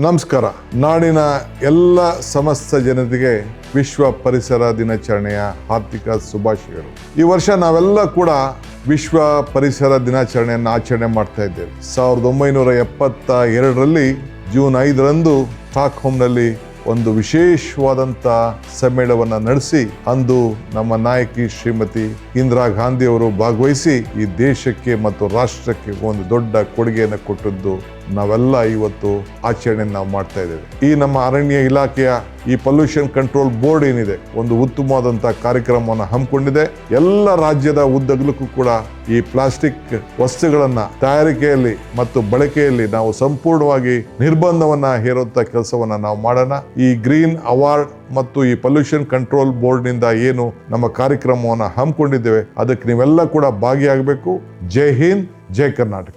ನಮಸ್ಕಾರ. ನಾಡಿನ ಎಲ್ಲ ಸಮಸ್ತ ಜನತೆಗೆ ವಿಶ್ವ ಪರಿಸರ ದಿನಾಚರಣೆಯ ಹಾರ್ದಿಕ ಶುಭಾಶಯಗಳು. ಈ ವರ್ಷ ನಾವೆಲ್ಲ ಕೂಡ ವಿಶ್ವ ಪರಿಸರ ದಿನಾಚರಣೆಯನ್ನು ಆಚರಣೆ ಮಾಡ್ತಾ ಇದ್ದೇವೆ. ಸಾವಿರದ ಒಂಬೈನೂರ ಎಪ್ಪತ್ತ ಎರಡರಲ್ಲಿ ಜೂನ್ ಐದರಂದು ಸ್ಟಾಕ್ಹೋಮ್ನಲ್ಲಿ ಒಂದು ವಿಶೇಷವಾದಂಥ ಸಮ್ಮೇಳನವನ್ನು ನಡೆಸಿ, ಅಂದು ನಮ್ಮ ನಾಯಕಿ ಶ್ರೀಮತಿ ಇಂದಿರಾ ಗಾಂಧಿಯವರು ಭಾಗವಹಿಸಿ ಈ ದೇಶಕ್ಕೆ ಮತ್ತು ರಾಷ್ಟ್ರಕ್ಕೆ ಒಂದು ದೊಡ್ಡ ಕೊಡುಗೆಯನ್ನು ಕೊಟ್ಟದ್ದು ನಾವೆಲ್ಲ ಇವತ್ತು ಆಚರಣೆ ನಾವು ಮಾಡ್ತಾ ಇದ್ದೇವೆ. ಈ ನಮ್ಮ ಅರಣ್ಯ ಇಲಾಖೆಯ ಈ ಪೊಲ್ಯೂಷನ್ ಕಂಟ್ರೋಲ್ ಬೋರ್ಡ್ ಏನಿದೆ, ಒಂದು ಉತ್ತಮವಾದಂಥ ಕಾರ್ಯಕ್ರಮವನ್ನು ಹಮ್ಮಿಕೊಂಡಿದೆ. ಎಲ್ಲ ರಾಜ್ಯದ ಉದ್ದಗಲಕ್ಕೂ ಕೂಡ ಈ ಪ್ಲಾಸ್ಟಿಕ್ ವಸ್ತುಗಳನ್ನ ತಯಾರಿಕೆಯಲ್ಲಿ ಮತ್ತು ಬಳಕೆಯಲ್ಲಿ ನಾವು ಸಂಪೂರ್ಣವಾಗಿ ನಿರ್ಬಂಧವನ್ನ ಹೇರುವಂತ ಕೆಲಸವನ್ನ ನಾವು ಮಾಡೋಣ. ಈ ಗ್ರೀನ್ ಅವಾರ್ಡ್ ಮತ್ತು ಈ ಪೊಲ್ಯೂಷನ್ ಕಂಟ್ರೋಲ್ ಬೋರ್ಡ್ನಿಂದ ಏನು ನಮ್ಮ ಕಾರ್ಯಕ್ರಮವನ್ನು ಹಮ್ಮಿಕೊಂಡಿದ್ದೇವೆ, ಅದಕ್ಕೆ ನೀವೆಲ್ಲ ಕೂಡ ಭಾಗಿಯಾಗಬೇಕು. ಜೈ ಹಿಂದ್, ಜೈ ಕರ್ನಾಟಕ.